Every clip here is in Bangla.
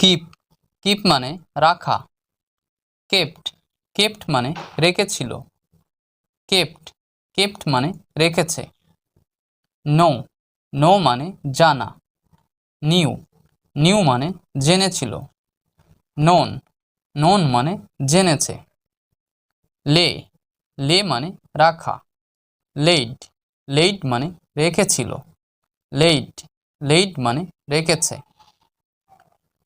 কিপ কিপ মানে রাখা। কেপ্ট কেপ্ট মানে রেখেছিল। কেপ্ট কেপ্ট মানে রেখেছে। নো নো মানে জানা। নিউ নিউ মানে জেনেছিল। নোন নোন মানে জেনেছে। লে লে মানে রাখা। লেইড লেইড মানে রেখেছিল। লেইড লেইড মানে রেখেছে।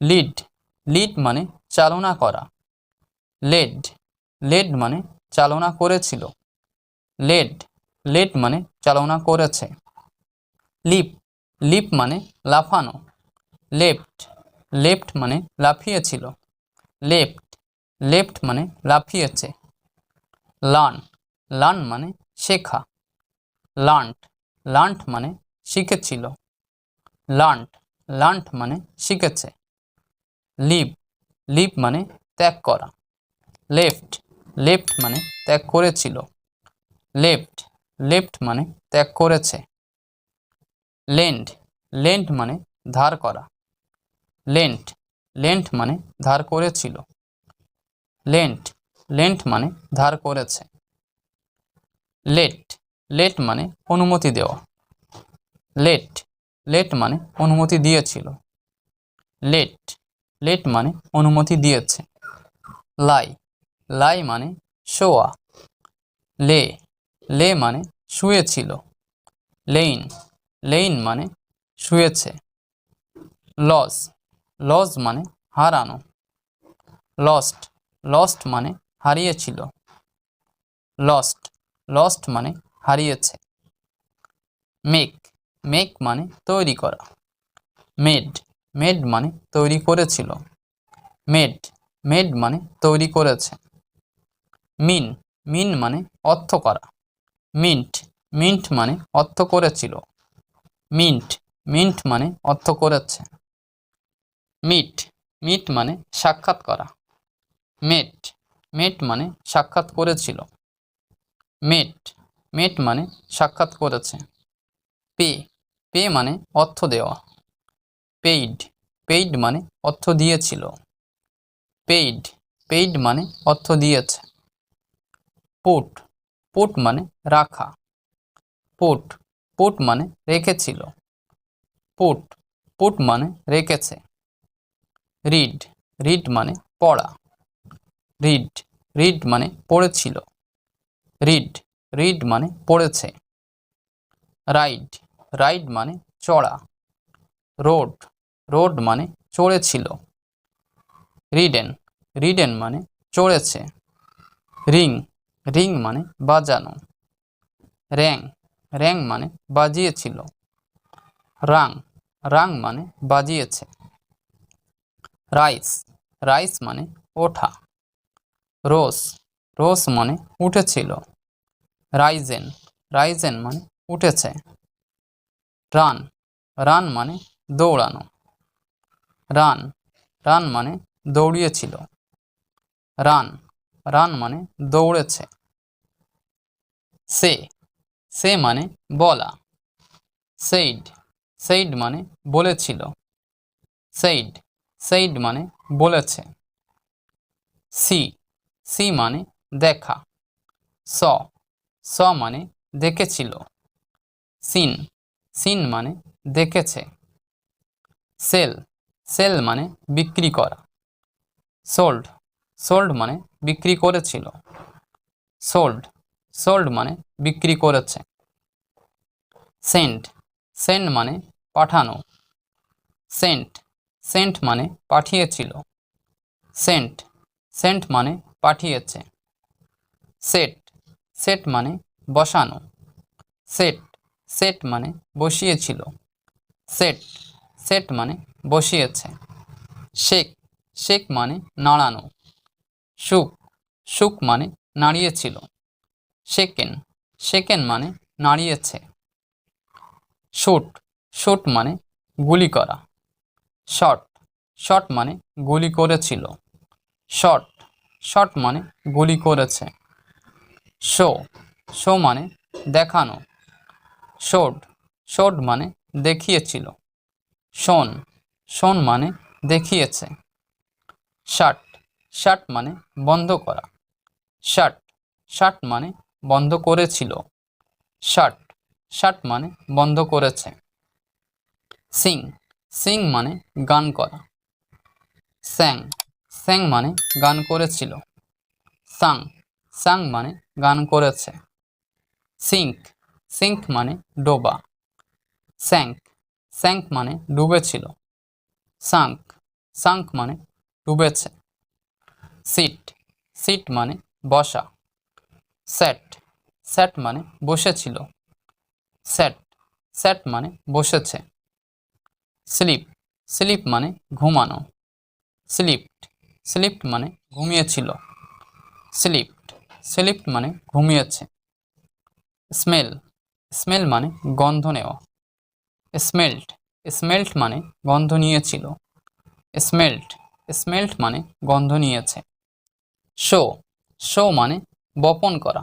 লিড লিড মানে চালনা করা। লেড লেড মানে চালনা করেছিল। লেড লেড মানে চালনা করেছে। লিপ লিপ মানে লাফানো। লেফট লেফট মানে লাফিয়েছিল। লেফট লেফট মানে লাফিয়েছে। লার্ন লার্ন মানে শেখা। লার্নড লার্নড মানে শিখেছিল। লার্নড লার্নড মানে শিখেছে। লিভ লিভ মানে ত্যাগ করা। লেফট লেফট মানে ত্যাগ করেছিল। লেফট লেফট মানে ত্যাগ করেছে। লেন্ড লেন্ড মানে ধার করা। লেন্ট লেন্ট মানে ধার করেছিল। লেন্ট লেন্ট মানে ধার করেছে। লেট লেট মানে অনুমতি দেওয়া। লেট লেট মানে অনুমতি দিয়েছিল। লেট লেট মানে অনুমতি দিয়েছে। লাই লাই মানে শোয়া। লে লে মানে শুয়েছিল। লেইন লেইন মানে শুয়েছে। লস লস মানে হারানো। লস্ট লস্ট মানে হারিয়েছিল। লস্ট লস্ট মানে হারিয়েছে। মেক মেক মানে তৈরি করা। মেড মেড মানে তৈরি করেছিল। মেড মেড মানে তৈরি করেছে। মিন মিন মানে অর্থ করা। মিন্ট মিন্ট মানে অর্থ করেছিল। মিন্ট মিন্ট মানে অর্থ করেছে। মিট মিট মানে সাক্ষাৎ করা। মেট মেট মানে সাক্ষাৎ করেছিল। মেট মেট মানে সাক্ষাৎ করেছে। পে পে মানে অর্থ দেওয়া। পেইড পেইড মানে অর্থ দিয়েছিল। পেইড পেইড মানে অর্থ দিয়েছে। পুট পুট মানে রাখা। পুট পুট মানে রেখেছিল। পুট পুট মানে রেখেছে। রিড রিড মানে পড়া। রিড রিড মানে পড়েছিল। রিড রিড মানে পড়েছে। রাইড রাইড মানে চড়া। রোড রোড মানে চড়েছিল। রিডেন রিডেন মানে চড়েছে। রিং রিং মানে বাজানো। র্যাং র্যাং মানে বাজিয়েছিল। রাং রাং মানে বাজিয়েছে। রাইস রাইস মানে ওঠা। রোস রোস মানে উঠেছিল। রাইজেন রাইজেন মানে উঠেছে। রান রান মানে দৌড়ানো। রান। রান মানে দৌড়িয়েছিল। রান। রান মানে দৌড়েছে। সে। সে মানে বলা। সেইড। সেইড মানে বলেছিল। সেইড। সেইড মানে বলেছে। সি। সি মানে দেখা। স। স মানে দেখেছিল। সিন। সিন মানে দেখেছে। সেল। সেল মানে বিক্রি করা। সোল্ড সোল্ড মানে বিক্রি করেছিল। সোল্ড সোল্ড মানে বিক্রি করেছে। সেন্ট সেন্ট মানে পাঠানো। সেন্ট সেন্ট মানে পাঠিয়েছিল। সেন্ট সেন্ট মানে পাঠিয়েছে। সেট সেট মানে বসানো। সেট সেট মানে বসিয়েছিল। সেট সেট মানে বসিয়েছে। শেক শেক মানে নাড়ানো। সুখ সুখ মানে নাড়িয়েছিল। সেকেন সেকেন মানে নাড়িয়েছে। শুট শুট মানে গুলি করা। শট শট মানে গুলি করেছিল। শট শট মানে গুলি করেছে। শো শো মানে দেখানো। শোড শোড মানে দেখিয়েছিল। শোন শোন মানে দেখিয়েছে। শার্ট শার্ট মানে বন্ধ করা। শার্ট শার্ট মানে বন্ধ করেছিল। শার্ট শার্ট মানে বন্ধ করেছে। সিং সিং মানে গান করা। স্যাং স্যাং মানে গান করেছিল। সাং সাং মানে গান করেছে। সিঙ্ক সিঙ্ক মানে ডোবা। স্যাঙ্ক স্যাঙ্ক মানে ডুবেছিল। সাঙ্ক। সাঙ্ক মানে ডুবেছে। সিট। সিট মানে বসা। স্যাট। স্যাট মানে বসেছিল। স্যাট। স্যাট মানে বসেছে। স্লিপ। স্লিপ মানে ঘুমানো। স্লিপড। স্লিপড মানে ঘুমিয়েছিল। স্লিপড। স্লিপড মানে ঘুমিয়েছে। স্মেল। স্মেল মানে গন্ধ নেওয়া। স্মেল্ট স্মেল্ট মানে গন্ধ নিয়েছিল। স্মেল্ট স্মেল্ট মানে গন্ধ নিয়েছে। শো শো মানে বপন করা।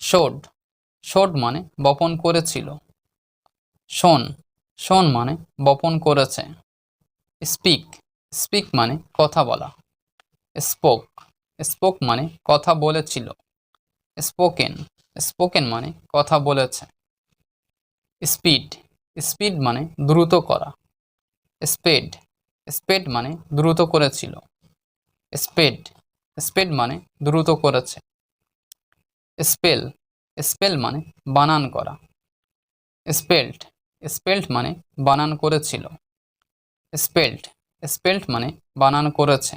শোড শোড মানে বপন করেছিল। শোন শোন মানে বপন করেছে। স্পিক স্পিক মানে কথা বলা। স্পোক স্পোক মানে কথা বলেছিল। স্পোকেন স্পোকেন মানে কথা বলেছে। স্পিড স্পিড মানে দ্রুত করা। স্পেড স্পেড মানে দ্রুত করেছিল। স্পেড স্পেড মানে দ্রুত করেছে। স্পেল স্পেল মানে বানান করা। স্পেল্ট স্পেল্ট মানে বানান করেছিল। স্পেল্ট স্পেল্ট মানে বানান করেছে।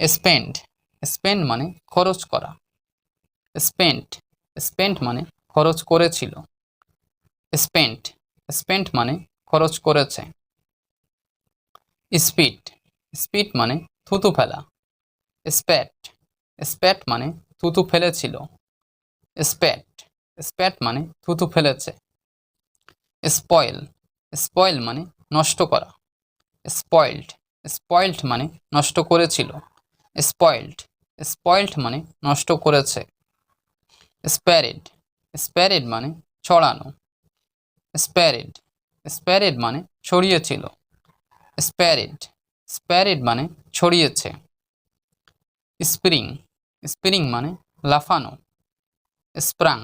স্পেন্ড স্পেন্ড মানে খরচ করা। স্পেন্ট স্পেন্ট মানে খরচ করেছিল। স্পেন্ট স্পেন্ট মানে খরচ করেছে। স্পিড স্পিড মানে থুতু ফেলা। স্প্যাট স্প্যাট মানে থুতু ফেলেছিল। স্প্যাট স্প্যাট মানে থুতু ফেলেছে। স্পয়েল স্পয়েল মানে নষ্ট করা। স্পয়েল্ড স্পয়েল্ড মানে নষ্ট করেছিল। স্পয়েল্ড স্পয়েল্ড মানে নষ্ট করেছে। স্প্যারেড স্প্যারেড মানে ছড়ানো। স্প্যারেড স্প্যারেড মানে ছড়িয়েছিল স্প্যারেড স্প্যারেড মানে ছড়িয়েছে। স্প্রিং স্প্রিং মানে লাফানো। স্প্রাং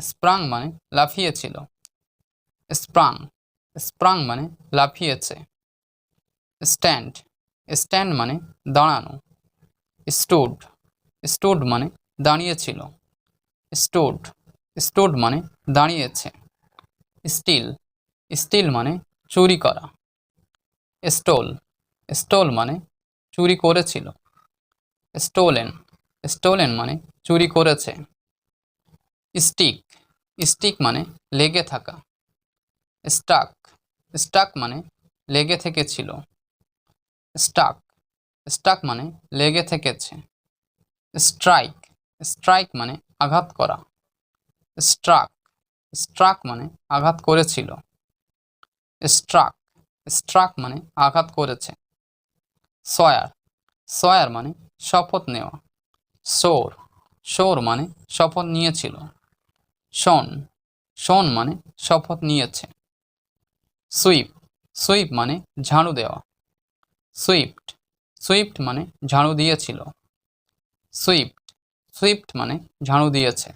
স্প্রাং মানে লাফিয়েছিল। স্প্রাং স্প্রাং মানে লাফিয়েছে। স্ট্যান্ড স্ট্যান্ড মানে দাঁড়ানো। স্টোড স্টোড মানে দাঁড়িয়েছিল। স্টোড স্টোড মানে দাঁড়িয়েছে। স্টিল। স্টিল মানে চুরি করা। স্টোল। স্টোল মানে চুরি করেছিল। স্টোলেন। স্টোলেন মানে চুরি করেছে। স্টিক। স্টিক মানে লেগে থাকা। স্টাক। স্টাক মানে লেগে থেকেছিল। স্টাক। স্টাক মানে লেগে থেকেছে। স্ট্রাইক। স্ট্রাইক মানে আঘাত করা। স্ট্রাক। স্ট্রাক মানে আঘাত করেছিল। স্ট্রাক স্ট্রাক মানে আঘাত করেছে। সয়ার সয়ার মানে শপথ নেওয়া। সোর সোর মানে শপথ নিয়েছিল। শন শন মানে শপথ নিয়েছে। সুইপ সুইপ মানে ঝাড়ু দেওয়া। সুইফট সুইফট মানে ঝাড়ু দিয়েছিল। সুইফট সুইফট মানে ঝাড়ু দিয়েছে।